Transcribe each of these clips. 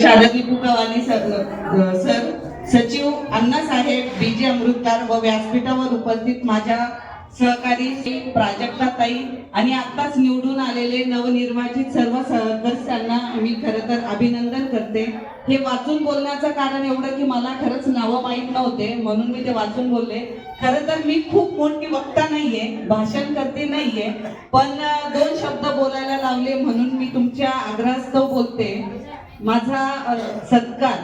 शारदी पुकावानी sir sir सचिव अण्णासाहेब अमृतकार व व्यासपीठावर उपस्थित माझ्या सहकारी प्राजक्ताताई आणि आत्ताच निवडून आलेले नवनिर्वाचित सर्व सदस्यांना मी खरं तर अभिनंदन करते. हे वाचून बोलण्याचं कारण एवढं की मला खरंच नावं माहीत नव्हते म्हणून मी ते वाचून बोलले. खरं तर मी खूप मोठी वक्ता नाहीये भाषण करते नाहीये पण दोन शब्द बोलायला लावले म्हणून मी तुमच्या आग्रहास्तव बोलते. माझा सत्कार.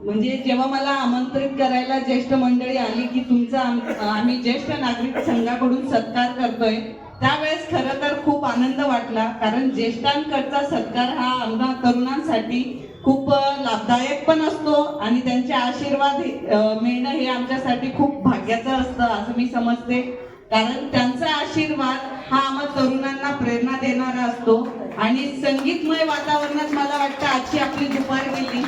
म्हणजे जेव्हा मला आमंत्रित करायला ज्येष्ठ मंडळी आली की तुमचा आम्ही ज्येष्ठ नागरिक संघाकडून सत्कार करतोय त्यावेळेस खरं तर खूप आनंद वाटला. कारण ज्येष्ठांकडचा सत्कार हा आम्हा तरुणांसाठी खूप लाभदायक पण असतो आणि त्यांचे आशीर्वाद मिळणं हे आमच्यासाठी खूप भाग्याचं असतं असं मी समजते. कारण त्यांचा आशीर्वाद हा आम्हा तरुणांना प्रेरणा देणारा असतो. आणि संगीतमय वातावरणात मला वाटतं आजची आपली दुपार गेली.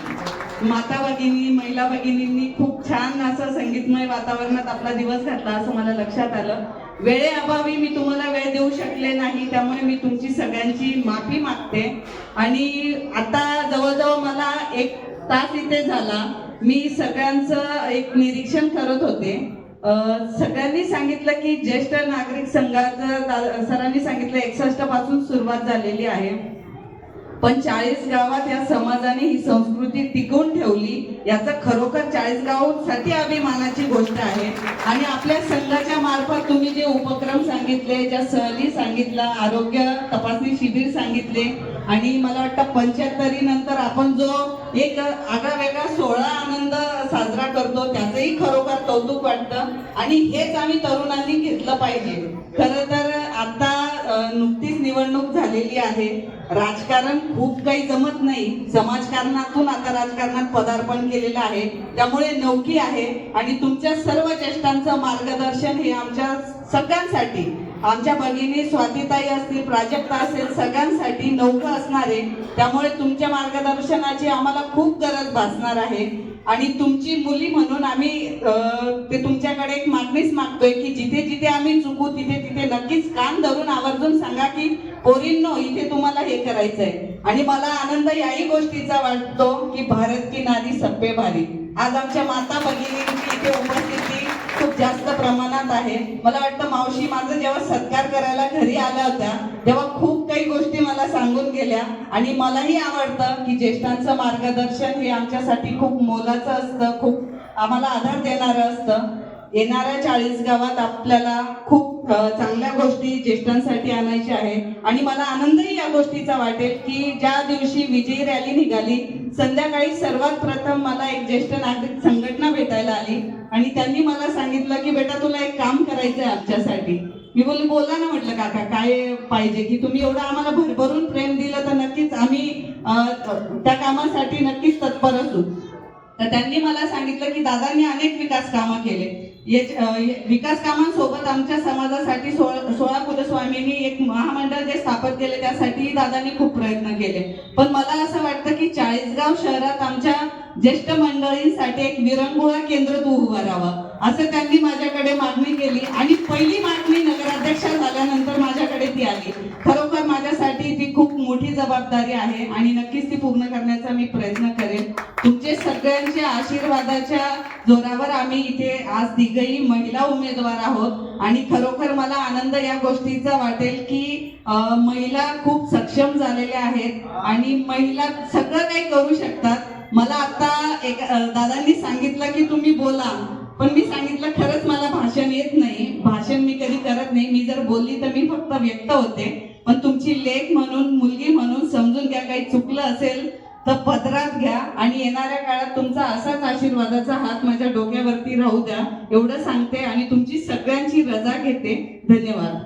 माता भगिनी महिला भगिनींनी खूप छान असं संगीतमय वातावरणात आपला दिवस घातला असं मला लक्षात आलं. वेळेअभावी मी तुम्हाला वेळ देऊ शकले नाही त्यामुळे मी तुमची सगळ्यांची माफी मागते. आणि आता जवळजवळ मला एक तास इथे झाला. मी सगळ्यांचं एक निरीक्षण करत होते. सगळ्यांनी सांगितलं की ज्येष्ठ नागरिक संघाचं सरांनी सांगितलं एकसष्टपासून सुरुवात झालेली आहे. पण चाळीस गावात या समाजाने ही संस्कृती टिकवून ठेवली याचा खरोखर चाळीस गावांसाठी अभिमानाची गोष्ट आहे. आणि आपल्या संघाच्या मार्फत तुम्ही जे उपक्रम सांगितले ज्या सहली सांगितला आरोग्य तपासणी शिबिर सांगितले आणि मला वाटतं पंच्याहत्तरी नंतर आपण जो एक आगळा वेगळा सोहळा आनंद साजरा करतो त्याचंही खरोखर कौतुक वाटतं. आणि हेच आम्ही तरुणांनी घेतलं पाहिजे. खरं तर आता नुकतीच निवडणूक झालेली आहे. राजकारण खूप काही जमत नाही. समाजकारणातून आता राजकारणात पदार्पण केलेलं आहे. त्यामुळे नौकी आहे. आणि तुमच्या सर्व ज्येष्ठांचं मार्गदर्शन हे आमच्या सगळ्यांसाठी. आमच्या भगिनी स्वातीताई असतील प्राजक्ता असेल सगळ्यांसाठी नौका असणारे त्यामुळे तुमच्या मार्गदर्शनाची आम्हाला खूप गरज भासणार आहे. आणि तुमची मुली म्हणून आम्ही ते तुमच्याकडे एक मागणीच मागतोय की जिथे जिथे आम्ही चुकू तिथे तिथे नक्कीच कान धरून आवर्जून सांगा की पोरींनो इथे तुम्हाला हे करायचंय. आणि मला आनंद याही गोष्टीचा वाटतो की भारत की नारी सप्पे भारी आज आमच्या माता भगिनींची इथे उपस्थिती खूप जास्त प्रमाणात आहे. मला वाटतं मावशी माझं जेव्हा सत्कार करायला घरी आल्या होत्या तेव्हा खूप काही गोष्टी मला सांगून गेल्या. आणि मलाही आवडतं की ज्येष्ठांचं मार्गदर्शन हे आमच्यासाठी खूप मोलाचं असतं खूप आम्हाला आधार देणारं असतं. येणाऱ्या चाळीस गावात आपल्याला खूप चांगल्या गोष्टी ज्येष्ठांसाठी आणायच्या आहेत आणि मला आनंदही या गोष्टीचा वाटेल की ज्या दिवशी विजयी रॅली निघाली संध्याकाळी सर्वात प्रथम मला एक ज्येष्ठ नागरिक संघटना भेटायला आली. आणि त्यांनी मला सांगितलं की बेटा तुला एक काम करायचंय आमच्यासाठी. मी बोलले बोला ना म्हटलं काका काय पाहिजे? की तुम्ही एवढं आम्हाला भरभरून प्रेम दिलं तर नक्कीच आम्ही त्या कामासाठी नक्कीच तत्पर असू. तर त्यांनी मला सांगितलं की दादांनी अनेक विकास कामं केले. विकास कामांसोबत आमच्या समाजासाठी सोळा सोळा कुलस्वामींनी एक महामंडळ जे स्थापन केले त्यासाठी दादांनी खूप प्रयत्न केले. पण मला असं वाटतं की चाळीसगाव शहरात आमच्या ज्येष्ठ मंडळींसाठी एक विरंगुळा केंद्र तू उभं असं त्यांनी माझ्याकडे मागणी केली. आणि पहिली मागणी नगराध्यक्षा झाल्यानंतर माझ्याकडे ती आली. खरोखर माझ्यासाठी ती खूप मोठी जबाबदारी आहे आणि नक्कीच ती पूर्ण करण्याचा मी प्रयत्न करेन. सगळ्यांच्या आशीर्वादाच्या जोरावर आम्ही इथे आज तिघही महिला उमेदवार आहोत. आणि खरोखर मला आनंद या गोष्टीचा वाटेल की महिला खूप सक्षम झालेल्या आहेत आणि महिला सगळं काही करू शकतात. मला आता एक दादांनी सांगितलं की तुम्ही बोला पण मी सांगितलं खरंच मला भाषण येत नाही. भाषण मी कधी करत नाही. मी जर बोलली तर मी फक्त व्यक्त होते. पण तुमची लेख म्हणून मुलगी म्हणून समजून घ्या काही चुकलं असेल तर पदरात घ्या आणि येणाऱ्या काळात तुमचा असाच आशीर्वादाचा हात माझ्या डोक्यावरती राहू द्या. एवढं सांगते आणि तुमची सगळ्यांची रजा घेते. धन्यवाद.